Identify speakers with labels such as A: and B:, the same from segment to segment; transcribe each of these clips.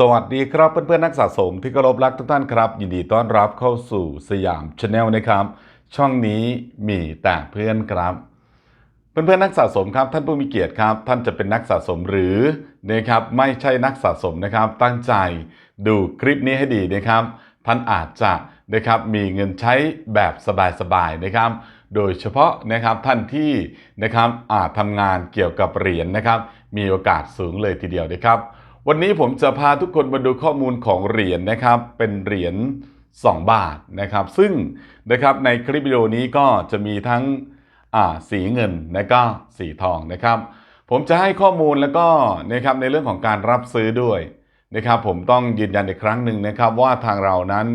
A: สวัสดีครับเพื่อนๆนักสะสมที่เคารพรักทุกท่านครับ ยินดีต้อนรับเข้าสู่สยามชาแนลนะครับ ช่องนี้มีแต่เพื่อนครับ เพื่อนๆนักสะสมครับ ท่านผู้มีเกียรติครับ ท่านจะเป็นนักสะสมหรือนะครับไม่ใช่นักสะสมนะครับ ตั้งใจดูคลิปนี้ให้ดีนะครับ ท่านอาจจะนะครับมีเงินใช้แบบสบายๆนะครับ โดยเฉพาะนะครับท่านที่นะครับอาจทำงานเกี่ยวกับเหรียญนะครับ มีโอกาสสูงเลยทีเดียวนะครับ วันนี้ผมจะพาทุกคนมาดูข้อมูลของเหรียญนะครับ เป็นเหรียญ2 บาทนะครับ ซึ่งนะครับในคลิปวิดีโอนี้ก็จะมีทั้งสีเงินและก็สีทองนะครับ ผมจะให้ข้อมูลแล้วก็นะครับในเรื่องของการรับซื้อด้วยนะครับผมต้องยืนยันอีกครั้งหนึ่งนะครับ ว่าทางเรานั้น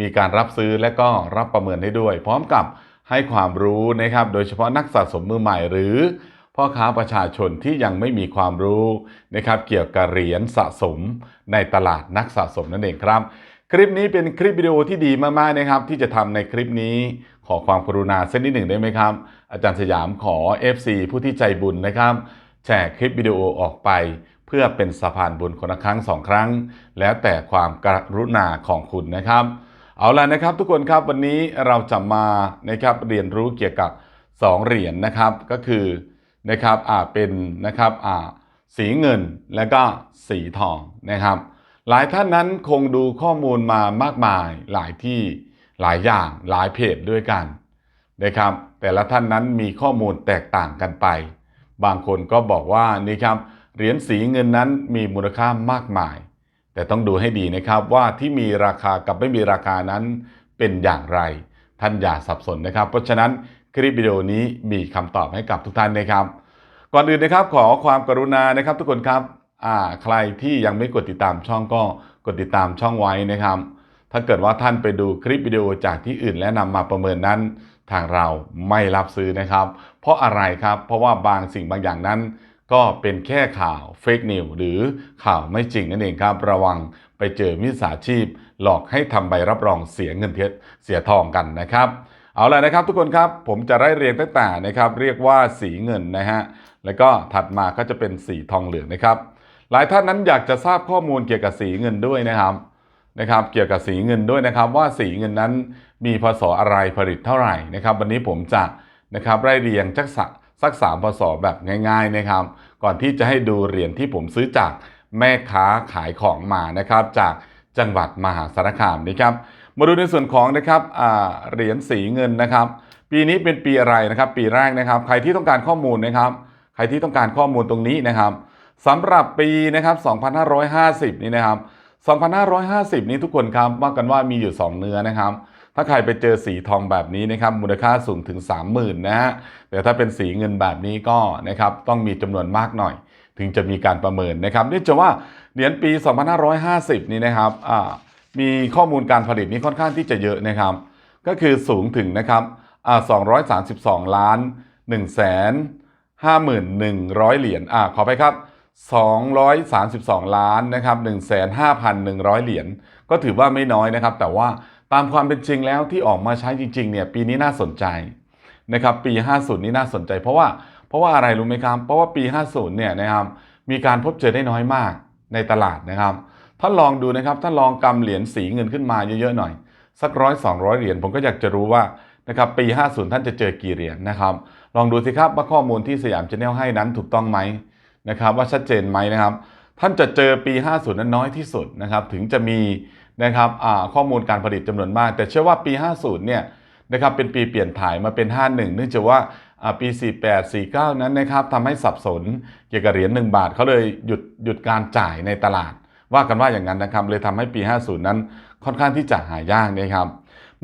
A: มีการรับซื้อและก็รับประเมินให้ด้วย พร้อมกับให้ความรู้นะครับ โดยเฉพาะนักสะสมมือใหม่หรือ พ่อค้าประชาชนที่ยังไม่มีความรู้นะครับเกี่ยวกับเหรียญสะสมในตลาดนักสะสมนั่นเองครับ คลิปนี้เป็นคลิปวิดีโอที่ดีมากๆนะครับ ที่จะทำในคลิปนี้ขอความกรุณาเส้นนิดหนึ่งได้ไหมครับ อาจารย์สยามขอ FC ผู้ที่ใจบุญนะครับ แชร์คลิปวิดีโอออกไปเพื่อเป็นสะพานบุญคนละครั้งสองครั้ง แล้วแต่ความกรุณาของคุณนะครับ เอาล่ะนะครับทุกคนครับวันนี้เราจะมานะครับเรียนรู้เกี่ยวกับ 2 เหรียญนะครับ ก็คือ นะครับอ่าเป็นนะครับอ่าสีเงินและก็สีทองนะครับ หลายท่านนั้นคงดูข้อมูลมามากมายหลายที่หลายอย่างหลายเพจด้วยกันนะครับ แต่ละท่านนั้นมีข้อมูลแตกต่างกันไป บางคนก็บอกว่านี่ครับเหรียญสีเงินนั้นมีมูลค่ามากมาย แต่ต้องดูให้ดีนะครับว่าที่มีราคากับไม่มีราคานั้นเป็นอย่างไร ท่านอย่าสับสนนะครับ เพราะฉะนั้น คลิปวิดีโอนี้มีคำตอบให้กับทุกท่านนะครับ ก่อนอื่นนะครับขอความกรุณานะครับ ทุกคนครับอ่าใครที่ยังไม่กดติดตามช่องก็กดติดตามช่องไว้นะครับ ถ้าเกิดว่าท่านไปดูคลิปวิดีโอจากที่อื่นและนำมาประเมินนั้นทางเราไม่รับซื้อนะครับ เพราะอะไรครับ เพราะว่าบางสิ่งบางอย่างนั้น ก็เป็นแค่ข่าวเฟกนิวหรือข่าวไม่จริงนั่นเองครับ ระวังไปเจอมิจฉาชีพ หลอกให้ทำใบรับรองเสียเงินเท็จเสียทองกันนะครับ เอาล่ะนะครับทุกคนครับผมจะไล่เรียงตั้งแต่นะครับเรียกว่าสีเงินนะฮะแล้วก็ถัดมาก็จะเป็นสีทองเหลืองนะครับ หลายท่านนั้นอยากจะทราบข้อมูลเกี่ยวกับสีเงินด้วยนะครับนะครับเกี่ยวกับสีเงินด้วยนะครับ ว่าสีเงินนั้นมีพศอะไรผลิตเท่าไหร่นะครับ วันนี้ผมจะนะครับไล่เรียงจักษะสักสามพศแบบง่าย ๆนะครับ ก่อนที่จะให้ดูเหรียญที่ผมซื้อจากแม่ค้าขายของมานะครับ จากจังหวัดมหาสารคามนะครับ มาดูในส่วนของนะครับเหรียญสีเงินนะครับ ปีนี้เป็นปีอะไรนะครับ ปีแรกนะครับ ใครที่ต้องการข้อมูลนะครับ ใครที่ต้องการข้อมูลตรงนี้นะครับสำหรับปีนะครับ 2550 นี้นะครับ 2550 นี้ทุกคนครับว่ากันว่ามีอยู่ 2 เนื้อนะครับถ้าใครไปเจอสีทองแบบนี้นะครับมูลค่าสูงถึง 30,000นะฮะแต่ถ้าเป็นสีเงินแบบนี้ก็นะครับต้องมีจำนวนมากหน่อย ถึงจะมีการประเมินนะครับเนื่องจากว่าเหรียญปี 2550 นี้นะครับอ่า มีข้อมูลการผลิตนี้ค่อนข้างที่จะเยอะนะครับ ก็คือสูงถึงนะครับ232 ล้าน1แสน51,100 เหรียญอ่าขอไปครับ 232 ล้านนะครับ15,100 เหรียญ ก็ถือว่าไม่น้อยนะครับ แต่ว่าตามความเป็นจริงแล้วที่ออกมาใช้จริงๆเนี่ยปีนี้น่าสนใจนะครับปี 50 นี่น่าสนใจ เพราะว่าเพราะว่าอะไรรู้ไหมครับ เพราะว่าปี 50 เนี่ยนะครับมีการพบเจอได้น้อยมากในตลาดนะครับ ท่านลองดูนะครับท่านลองกำเหรียญสีเงินขึ้นมาเยอะๆหน่อย สักร้อยสองร้อยเหรียญผมก็อยากจะรู้ว่านะครับปี 50 ท่านจะเจอกี่เหรียญนะครับ ลองดูสิครับว่าข้อมูลที่สยามชาแนลให้นั้นถูกต้องไหมนะครับว่าชัดเจนไหมนะครับ ท่านจะเจอปี 50 นั้นน้อยที่สุดนะครับถึงจะมีนะครับข้อมูลการผลิตจำนวนมาก แต่เชื่อว่าปี 50 เนี่ยนะครับเป็นปีเปลี่ยนถ่ายมาเป็น 51 เนื่องจากว่าอ่าปี 48 49 นั้นนะครับทำให้สับสนเกี่ยวกับเหรียญ1บาทเขาเลยหยุดหยุดการจ่ายในตลาด ว่ากันว่าอย่างนั้นนะครับเลยทำให้ปี 50 นั้นค่อนข้างที่จะหายากนะครับ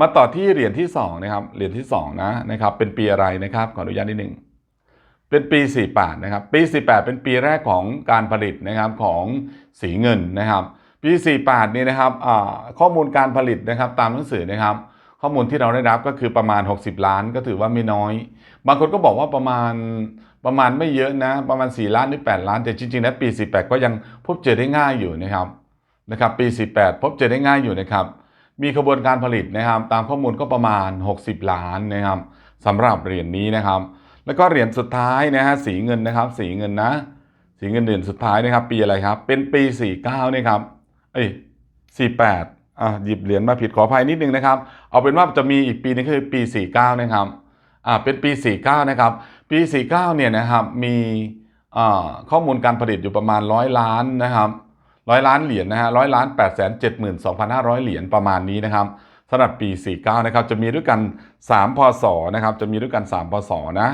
A: มาต่อที่เหรียญที่2นะครับเหรียญที่2นะนะครับเป็นปีอะไรนะครับขออนุญาตนิดหนึ่งเป็นปี 48 นะครับ ปี 48 เป็นปีแรกของการผลิตนะครับของสีเงินนะครับ ปี 48 นี่นะครับข้อมูลการผลิตนะครับตามหนังสือนะครับ ข้อมูลที่เราได้รับก็คือประมาณ 60 ล้านก็ถือว่าไม่น้อย บางคนก็บอกว่าประมาณ ประมาณไม่เยอะนะ ประมาณ 4 ล้านหรือ 8 ล้าน แต่จริงๆแล้วปี 48 ก็ยังพบเจอได้ง่ายอยู่นะครับนะครับ ปี 48 พบเจอได้ง่ายอยู่นะครับ มีขบวนการผลิตนะครับ ตามข้อมูลก็ประมาณ 60 ล้านนะครับสำหรับเหรียญนี้นะครับ แล้วก็เหรียญสุดท้ายนะฮะสีเงินนะครับ สีเงินนะ สีเงินเหรียญสุดท้ายนะครับ ปีอะไรครับ เป็นปี 49นี่ครับเอ้ยสี่แปดอะหยิบเหรียญมาผิดขออภัยนิดนึงนะครับ เอาเป็นว่าจะมีอีกปีนึงคือปี 49 นะครับ อ่าเป็นปี 49 นะครับ ปี 49 เนี่ยนะครับมีอ่าข้อมูลการผลิตอยู่ประมาณร้อยล้านนะครับร้อยล้านเหรียญนะฮะร้อยล้าน8 7 2 5 0 0 เหรียญประมาณนี้นะครับสำหรับปี 49 นะครับจะมีด้วยกัน 3 พศนะครับจะมีด้วยกัน 3 พศนะ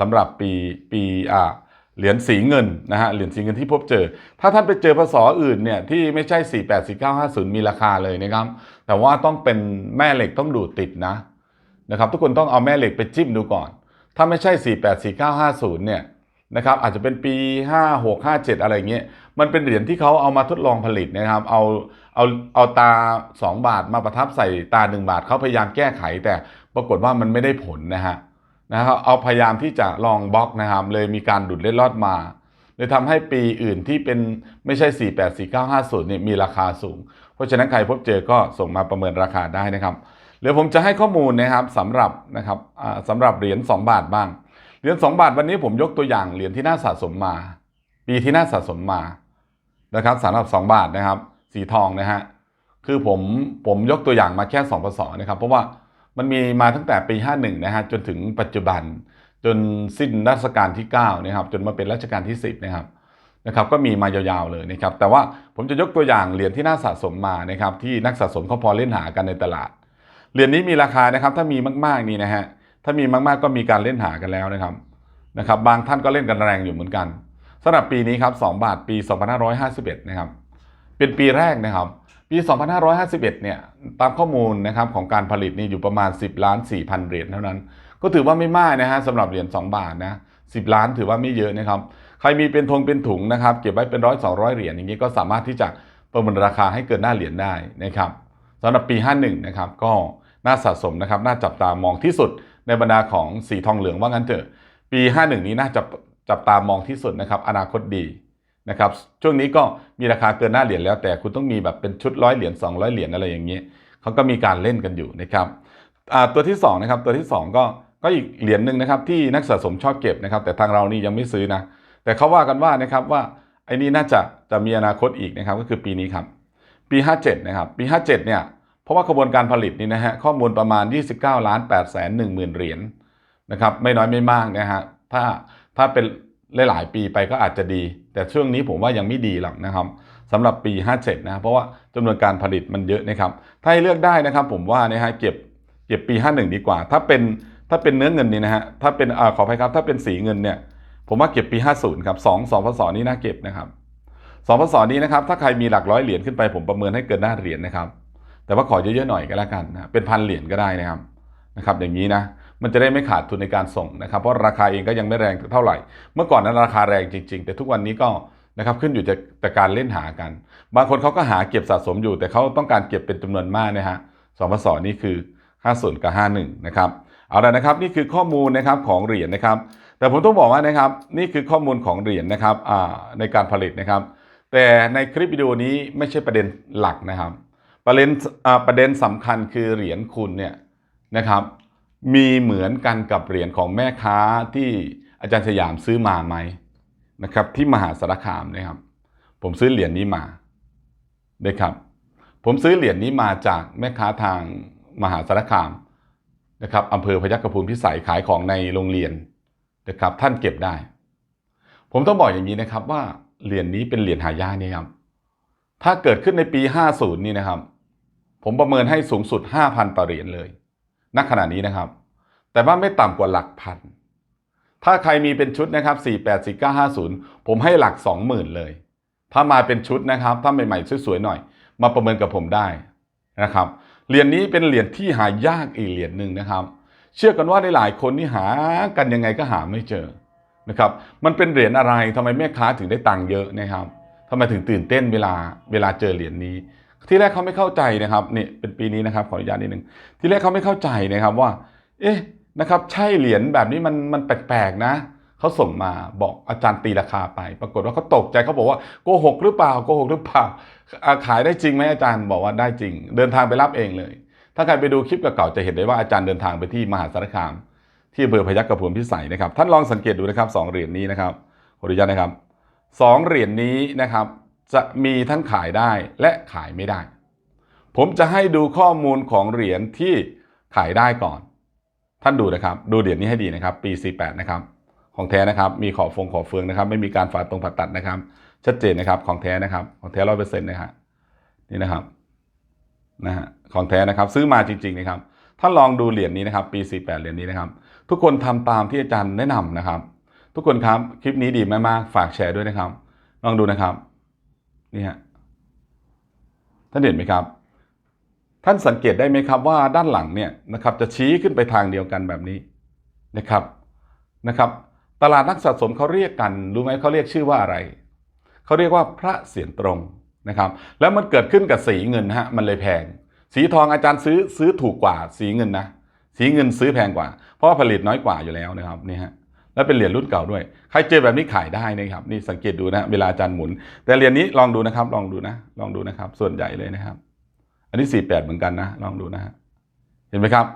A: สำหรับปีปีอ่าเหรียญสีเงินนะฮะเหรียญสีเงินที่พบเจอ ถ้าท่านไปเจอพศอื่นเนี่ยที่ไม่ใช่ 48 49 50 มีราคาเลยนะครับแต่ว่าต้องเป็นแม่เหล็กต้องดูดติดนะ นะครับทุกคนต้องเอาแม่เหล็กไปจิ้มดูก่อน ถ้าไม่ใช่ 48 49 50 เนี่ยนะครับอาจจะเป็นปี 56 57 อะไรเงี้ยมันเป็นเหรียญที่เขาเอามาทดลองผลิตนะครับเอาเอาเอาตา 2 บาทมาประทับใส่ตา 1 บาทเขาพยายามแก้ไข แต่ปรากฏว่ามันไม่ได้ผลนะฮะนะครับเอาพยายามที่จะลองบล็อกนะครับเลยมีการดุดเล็ดลอดมาเลยทำให้ปีอื่นที่เป็นไม่ใช่ 48 49 50 เนี่ยมีราคาสูง เพราะฉะนั้นใครพบเจอก็ส่งมาประเมินราคาได้นะครับ เดี๋ยวผมจะให้ข้อมูลนะครับสำหรับนะครับสำหรับเหรียญ2 บาทบ้าง เหรียญ2บาทวันนี้ผมยกตัวอย่างเหรียญที่น่าสะสมมา ปีที่น่าสะสมมานะครับสำหรับ 2 บาทนะครับ สีทองนะฮะคือผมผมยกตัวอย่างมาแค่2พศนะครับ เพราะว่ามันมีมาตั้งแต่ปี 51 นะฮะจนถึงปัจจุบัน จนสิ้นรัชกาลที่9นะครับ จนมาเป็นรัชกาลที่ 10 นะครับนะครับ ก็มีมายาวๆเลยนะครับ แต่ว่าผมจะยกตัวอย่างเหรียญที่น่าสะสมมานะครับ ที่นักสะสมเขาพอเล่นหากันในตลาด เหรียญนี้มีราคานะครับ ถ้ามีมากๆนี่นะฮะถ้ามีมากๆก็มีการเล่นหากันแล้วนะครับนะครับ บางท่านก็เล่นกันแรงอยู่เหมือนกันสำหรับปีนี้ครับ2บาทปี 2551 นะครับ เป็นปีแรกนะครับ ปี 2551 เนี่ยตามข้อมูลนะครับของการผลิตนี่อยู่ประมาณ 10 ล้าน4พันเหรียญเท่านั้น ก็ถือว่าไม่มากนะฮะสำหรับเหรียญ2บาทนะ10 ล้านถือว่าไม่เยอะนะครับ ใครมีเป็นธงเป็นถุงนะครับ เก็บไว้เป็นร้อย200เหรียญอย่างนี้ก็สามารถที่จะประเมินราคาให้เกินหน้าเหรียญได้นะครับสำหรับปี 51 นะครับก็ น่าสะสมนะครับ น่าจับตามองที่สุดในบรรดาของสีทองเหลืองว่างั้นเถอะ ปี 51 นี้น่าจะจับตามองที่สุดนะครับ อนาคตดีนะครับ ช่วงนี้ก็มีราคาเกินหน้าเหรียญแล้วแต่คุณต้องมีแบบเป็นชุดร้อยเหรียญ200 เหรียญอะไรอย่างเงี้ยเขาก็มีการเล่นกันอยู่นะครับตัวที่สองนะครับตัวที่สองก็ก็อีกเหรียญหนึ่งนะครับที่นักสะสมชอบเก็บนะครับ แต่ทางเรานี่ยังไม่ซื้อนะ แต่เขาว่ากันว่านะครับว่าไอ้นี่น่าจะจะมีอนาคตอีกนะครับก็คือปีนี้ครับ ปี 57 นะครับ ปี 57 เนี่ย เพราะว่ากระบวนการผลิตนี่นะฮะข้อมูลประมาณ 29ล้าน8แสน1หมื่นเหรียญนะครับไม่น้อยไม่มากนะฮะถ้าถ้าเป็นหลายๆปีไปก็อาจจะดี แต่ช่วงนี้ผมว่ายังไม่ดีหรอกนะครับสำหรับปี 57 นะเพราะว่าจำนวนการผลิตมันเยอะนะครับถ้าให้เลือกได้นะครับ ผมว่านะฮะเก็บเก็บปี 51 ดีกว่า ถ้าเป็นถ้าเป็นเนื้อเงินนี่นะฮะถ้าเป็นอขออภัยครับ ถ้าเป็นสีเงินเนี่ยผมว่าเก็บปี 50 ครับ 2 2พศนี้น่าเก็บนะครับสองพศนี้นะครับถ้าใครมีหลักร้อยเหรียญขึ้นไปผมประเมินให้เกินหน้าเหรียญนะครับ แต่ว่าขอเยอะๆหน่อยก็แล้วกันนะเป็นพันเหรียญก็ได้นะครับนะครับ อย่างนี้นะมันจะได้ไม่ขาดทุนในการส่งนะครับ เพราะราคาเองก็ยังไม่แรงเท่าไหร่ เมื่อก่อนนั้นราคาแรงจริง ๆ แต่ทุกวันนี้ก็นะครับขึ้นอยู่จากแต่การเล่นหากัน บางคนเขาก็หาเก็บสะสมอยู่ แต่เขาต้องการเก็บเป็นจำนวนมากนะฮะสองพศนี้คือ50กับ51นะครับเอาละนะครับนี่คือข้อมูลนะครับของเหรียญนะครับ แต่ผมต้องบอกว่านะครับนี่คือข้อมูลของเหรียญนะครับในการผลิตนะครับ แต่ในคลิปวิดีโอนี้ไม่ใช่ประเด็นหลักนะครับ ประเด็นประเด็นสำคัญคือเหรียญคุณเนี่ยนะครับมีเหมือนกันกับเหรียญของแม่ค้าที่อาจารย์สยามซื้อมาไหมนะครับที่มหาสารคามนะครับ ผมซื้อเหรียญนี้มานะครับ ผมซื้อเหรียญนี้มาจากแม่ค้าทางมหาสารคามนะครับอำเภอพยัคฆภูมิพิสัยขายของในโรงเรียนนะครับ ท่านเก็บได้ ผมต้องบอกอย่างนี้นะครับว่าเหรียญนี้เป็นเหรียญหายากนี่ครับถ้าเกิดขึ้นในปี 50 นี่นะครับ ผมประเมินให้สูงสุด 5,000 ต่อเหรียญเลยณขณะนี้นะครับ แต่ว่าไม่ต่ำกว่าหลักพัน ถ้าใครมีเป็นชุดนะครับ 48 4950 ผมให้หลัก 20,000 เลย ถ้ามาเป็นชุดนะครับ ถ้าใหม่ๆสวยๆหน่อย มาประเมินกับผมได้นะครับ เหรียญนี้เป็นเหรียญที่หายากอีกเหรียญหนึ่งนะครับ เชื่อกันว่าหลายๆคนนี่หากันยังไงก็หาไม่เจอนะครับ มันเป็นเหรียญอะไรทำไมแม่ค้าถึงได้ตังค์เยอะนะครับทำไมถึงตื่นเต้นเวลาเวลาเจอเหรียญนี้ ที่แรกเขาไม่เข้าใจนะครับนี่เป็นปีนี้นะครับขออนุญาตนิดนึงที่แรกเขาไม่เข้าใจนะครับว่า เอ๊ะนะครับ ใช่เหรียญแบบนี้มันมันแปลกๆนะเขาส่งมาบอกอาจารย์ตีราคาไป ปรากฏว่าเขาตกใจเขาบอกว่าโกหกหรือเปล่าโกหกหรือเปล่าขายได้จริงไหมอาจารย์บอกว่าได้จริง เดินทางไปรับเองเลย ถ้าใครไปดูคลิปเก่าๆจะเห็นได้ว่าอาจารย์เดินทางไปที่มหาสารคาม ที่อำเภอพยัคฆภูมิพิสัยนะครับ ท่านลองสังเกตดูนะครับสองเหรียญนี้นะครับขออนุญาตนะครับสองเหรียญนี้นะครับ จะมีทั้งขายได้และขายไม่ได้ ผมจะให้ดูข้อมูลของเหรียญที่ขายได้ก่อน ท่านดูนะครับ ดูเหรียญนี้ให้ดีนะครับ ปี 48 นะครับ ของแท้นะครับ มีขอบฟงขอบเฟืองนะครับ ไม่มีการฝาตรงผ่าตัดนะครับ ชัดเจนนะครับ ของแท้นะครับ ของแท้ร้อยเปอร์เซ็นต์นะฮะนี่นะครับนะฮะของแท้นะครับ ซื้อมาจริง ๆ นะครับ ท่านลองดูเหรียญนี้นะครับ ปี 48 เหรียญนี้นะครับ ทุกคนทำตามที่อาจารย์แนะนำนะครับ ทุกคนครับ คลิปนี้ดีมากๆ ฝากแชร์ด้วยนะครับ ลองดูนะครับ นี่ฮะท่านเห็นไหมครับ ท่านสังเกตได้ไหมครับว่าด้านหลังเนี่ยนะครับจะชี้ขึ้นไปทางเดียวกันแบบนี้นะครับนะครับ ตลาดนักสะสมเขาเรียกกันรู้ไหมเขาเรียกชื่อว่าอะไรเขาเรียกว่าพระเสียรตรงนะครับ แล้วมันเกิดขึ้นกับสีเงินฮะมันเลยแพง สีทองอาจารย์ซื้อซื้อถูกกว่าสีเงินนะสีเงินซื้อแพงกว่า เพราะว่าผลิตน้อยกว่าอยู่แล้วนะครับนี่ฮะ แล้วเป็นเหรียญรุ่นเก่าด้วย ใครเจอแบบนี้ขายได้นะครับนี่สังเกตดูนะเวลาอาจารย์หมุน แต่เหรียญนี้ลองดูนะครับ ลองดูนะลองดูนะครับ ส่วนใหญ่เลยนะครับ อันนี้ 48 เหมือนกันนะ ลองดูนะฮะเห็นไหมครับ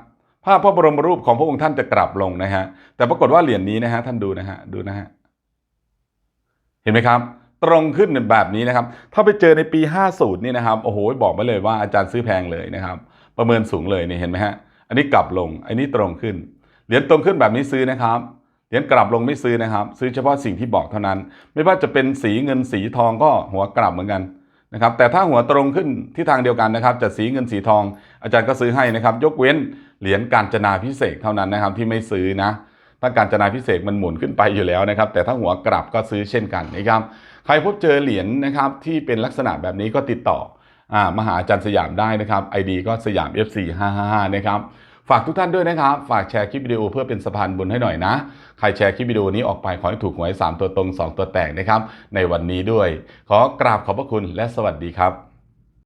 A: ภาพพระบรมรูปของพระองค์ท่านจะกลับลงนะฮะแต่ปรากฏว่าเหรียญนี้นะฮะท่านดูนะฮะดูนะฮะเห็นไหมครับ ตรงขึ้นแบบนี้นะครับ ถ้าไปเจอในปี 50นี่นะครับโอ้โหบอกไว้เลยว่าอาจารย์ซื้อแพงเลยนะครับ ประเมินสูงเลยนี่เห็นไหมฮะอันนี้กลับลง อันนี้ตรงขึ้นเหรียญตรงขึ้นแบบนี้ซื้อนะครับ เหรียญกลับลงไม่ซื้อนะครับ ซื้อเฉพาะสิ่งที่บอกเท่านั้น ไม่ว่าจะเป็นสีเงินสีทองก็หัวกลับเหมือนกันนะครับ แต่ถ้าหัวตรงขึ้นที่ทางเดียวกันนะครับ จะสีเงินสีทอง อาจารย์ก็ซื้อให้นะครับ ยกเว้นเหรียญการจนาพิเศษเท่านั้นนะครับ ที่ไม่ซื้อนะถ้าการจนาพิเศษมันหมุนขึ้นไปอยู่แล้วนะครับ แต่ถ้าหัวกลับก็ซื้อเช่นกันนะครับ ใครพบเจอเหรียญนะครับที่เป็นลักษณะแบบนี้ก็ติดต่ออมาหาอาจารย์สยามได้นะครับ ID ก็สยาม FC 555นะครับ ฝากทุกท่านด้วยนะครับ ฝากแชร์คลิปวิดีโอเพื่อเป็นสะพานบุญให้หน่อยนะ ใครแชร์คลิปวิดีโอนี้ออกไปขอให้ถูกหวย 3 ตัวตรง 2 ตัวแตกนะครับ ในวันนี้ด้วย ขอกราบขอบพระคุณและสวัสดีครับ